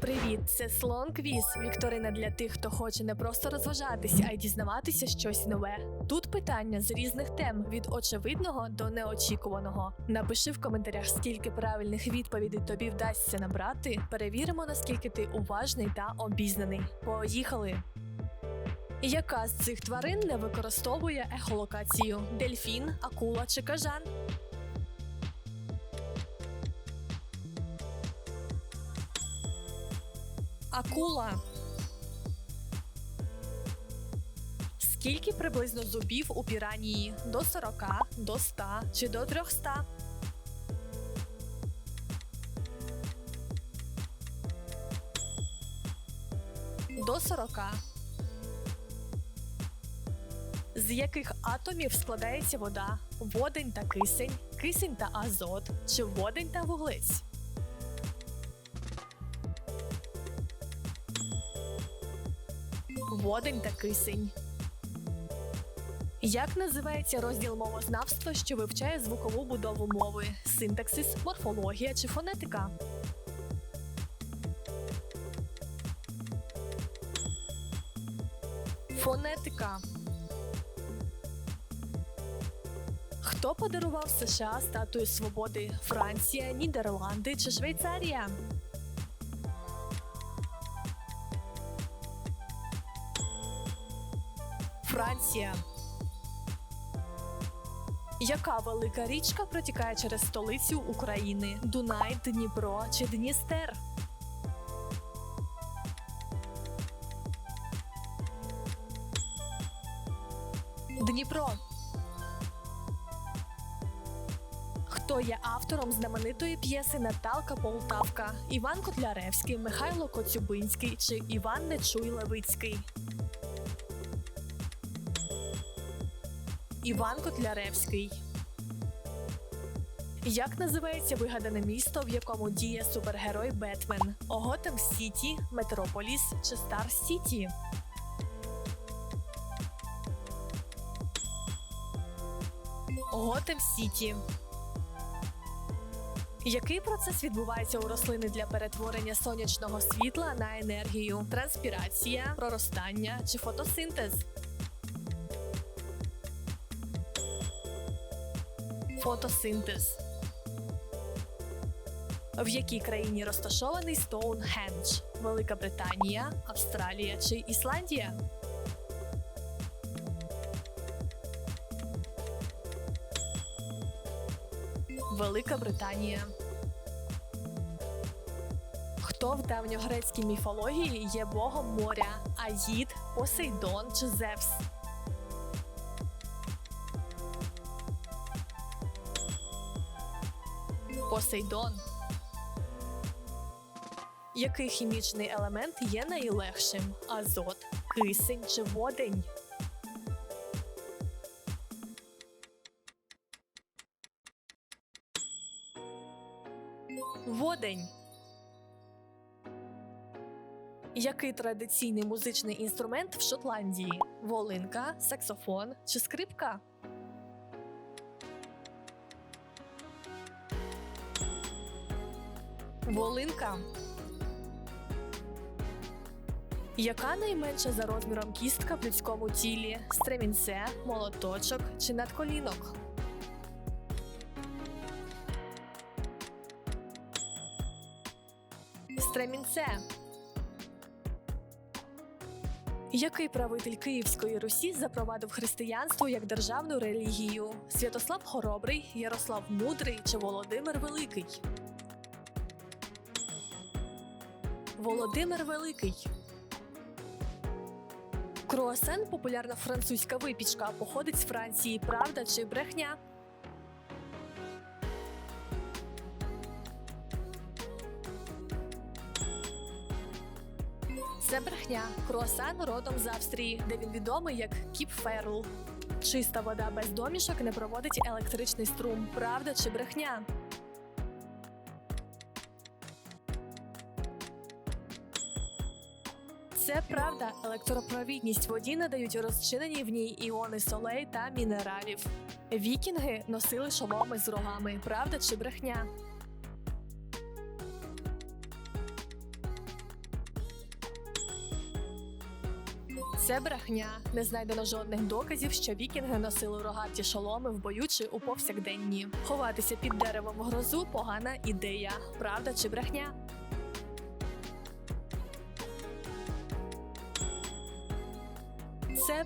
Привіт, це Слон Квіз. Вікторина для тих, хто хоче не просто розважатися, а й дізнаватися щось нове. Тут питання з різних тем від очевидного до неочікуваного. Напиши в коментарях, скільки правильних відповідей тобі вдасться набрати. Перевіримо, наскільки ти уважний та обізнаний. Поїхали! Яка з цих тварин не використовує ехолокацію? Дельфін, акула чи кажан? Акула. Скільки приблизно зубів у піранії? До 40, до 100 чи до 300? До 40. З яких атомів складається вода? Водень та кисень, кисень та азот чи водень та вуглець? Водень та кисень. Як називається розділ мовознавства, що вивчає звукову будову мови? Синтаксис, морфологія чи фонетика? Фонетика. Хто подарував США статую свободи? Франція, Нідерланди чи Швейцарія? Франція. Яка велика річка протікає через столицю України? Дунай, Дніпро чи Дністер? Дніпро. Хто є автором знаменитої п'єси Наталка Полтавка? Іван Котляревський, Михайло Коцюбинський чи Іван Нечуй Левицький? Іван Котляревський. Як називається вигадане місто, в якому діє супергерой Бетмен? Оготем Сіті, Метрополіс чи Стар Сіті? Готем Сіті. Який процес відбувається у рослини для перетворення сонячного світла на енергію? Транспірація, проростання чи фотосинтез? Фотосинтез. В якій країні розташований Стоунхендж? Велика Британія, Австралія чи Ісландія? Велика Британія. Хто в давньогрецькій міфології є богом моря? Аїд, Посейдон чи Зевс? Посейдон. Який хімічний елемент є найлегшим? Азот, кисень чи водень? Водень. Який традиційний музичний інструмент в Шотландії? Волинка, саксофон чи скрипка? Волинка. Яка найменша за розміром кістка в людському тілі? Стремінце, молоточок чи надколінок? Стремінце. Який правитель Київської Русі запровадив християнство як державну релігію? Святослав Хоробрий, Ярослав Мудрий чи Володимир Великий? Володимир Великий. Круасен популярна французька випічка, походить з Франції. Правда чи брехня? Це брехня. Круасан родом з Австрії, де він відомий як Кіп Ферл. Чиста вода без домішок не проводить електричний струм. Правда чи брехня? Це правда, електропровідність воді надають розчинені в ній іони солей та мінералів. Вікінги носили шоломи з рогами. Правда чи брехня? Це брехня. Не знайдено жодних доказів, що вікінги носили рогаті шоломи в бою чи у повсякденні. Ховатися під деревом в грозу погана ідея. Правда чи брехня?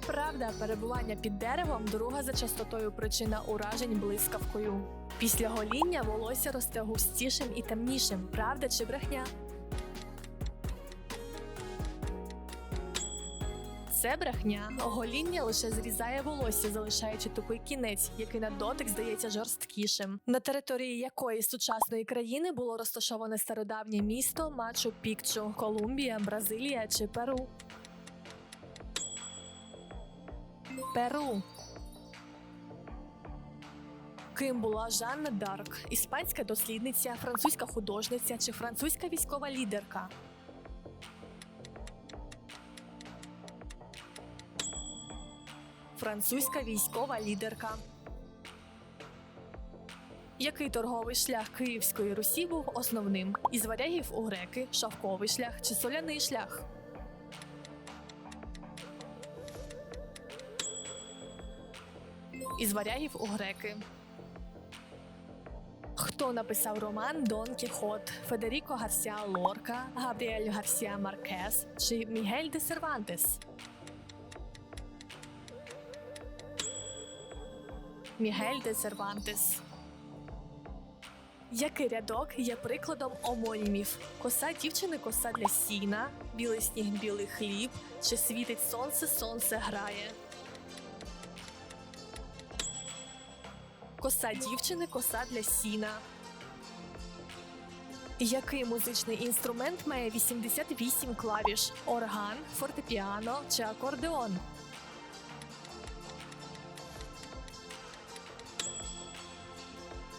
Правда, перебування під деревом друга за частотою причина уражень блискавкою. Після гоління волосся росте густішим і темнішим. Правда чи брехня? Це брехня. Гоління лише зрізає волосся, залишаючи тупий кінець, який на дотик здається жорсткішим. На території якої сучасної країни було розташоване стародавнє місто Мачу Пікчу, Колумбія, Бразилія чи Перу. Перу. Ким була Жанна Дарк, іспанська дослідниця, французька художниця чи французька військова лідерка? Французька військова лідерка. Який торговий шлях Київської Русі був основним? Із варягів у греки, шовковий шлях чи соляний шлях? Із варягів у греки. Хто написав роман Дон Кіхот? Федеріко Гарсіа Лорка, Габріель Гарсіа Маркес чи Мігель де Сервантес? Мігель де Сервантес. Який рядок є прикладом омонімів? Коса дівчини, коса для сіна, білий сніг, білий хліб, чи світить сонце, сонце грає. Коса дівчини, коса для сіна. Який музичний інструмент має 88 клавіш? Орган, фортепіано чи акордеон?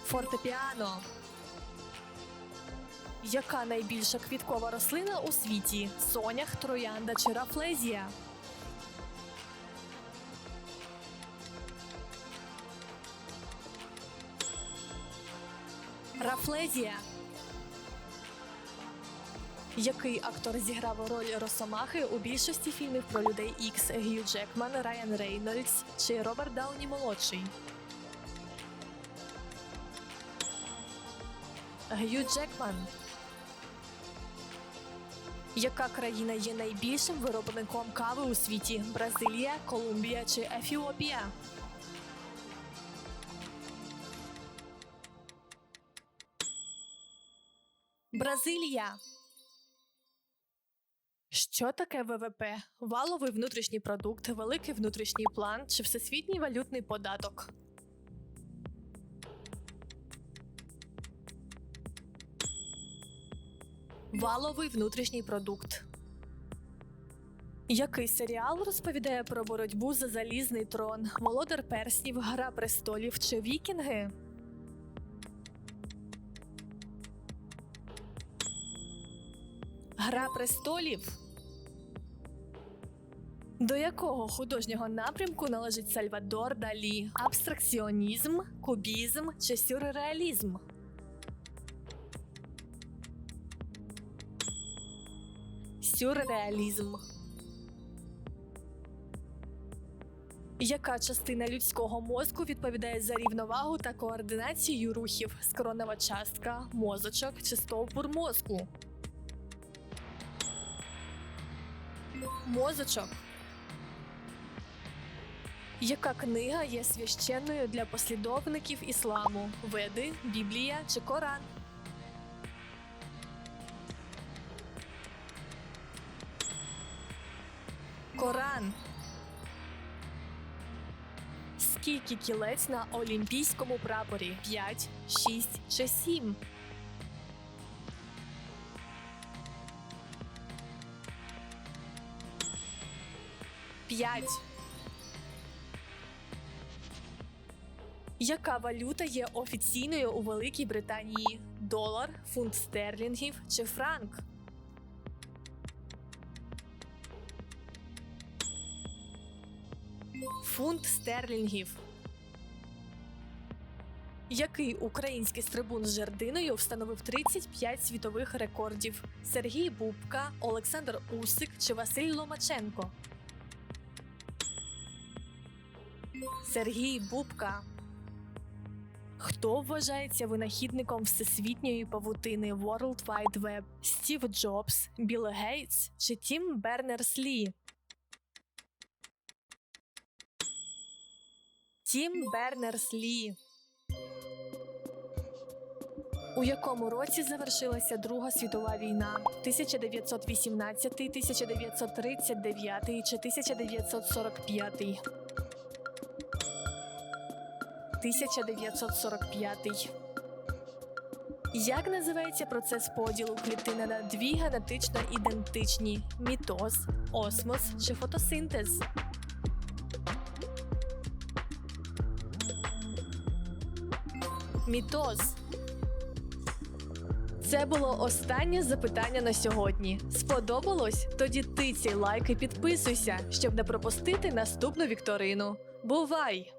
Фортепіано. Яка найбільша квіткова рослина у світі? Сонях, троянда чи рафлезія? Рафлезія. Який актор зіграв роль Росомахи у більшості фільмів про людей Ікс Гью Джекман, Райан Рейнольдс чи Роберт Дауні молодший? Гью Джекман. Яка країна є найбільшим виробником кави у світі? Бразилія, Колумбія чи Ефіопія? Бразилія. Що таке ВВП? Валовий внутрішній продукт, великий внутрішній план чи всесвітній валютний податок? Валовий внутрішній продукт. Який серіал розповідає про боротьбу за залізний трон, володар перснів, гра престолів чи вікінги? Престолів. До якого художнього напрямку належить Сальвадор Далі? Абстракціонізм, кубізм чи сюрреалізм? Сюрреалізм. Яка частина людського мозку відповідає за рівновагу та координацію рухів? Скронева частка, мозочок чи стовбур мозку? Мозочок. Яка книга є священною для послідовників ісламу? Веди, Біблія чи Коран? Коран. Скільки кілець на олімпійському прапорі? 5, 6 чи 7? П'ять. Яка валюта є офіційною у Великій Британії? Долар, фунт стерлінгів чи франк? Фунт стерлінгів. Який український стрибун з жердиною встановив 35 світових рекордів? Сергій Бубка, Олександр Усик чи Василь Ломаченко? Сергій Бубка. Хто вважається винахідником всесвітньої павутини World Wide Web? Стів Джобс, Білл Гейтс чи Тім Бернерс-Лі? Тім Бернерс-Лі. У якому році завершилася Друга світова війна? 1918, 1939 чи 1945? 1945. Як називається процес поділу клітини на дві генетично ідентичні: мітоз, осмос чи фотосинтез? Мітоз. Це було останнє запитання на сьогодні. Сподобалось? Тоді тицяй лайк і підписуйся, щоб не пропустити наступну вікторину. Бувай!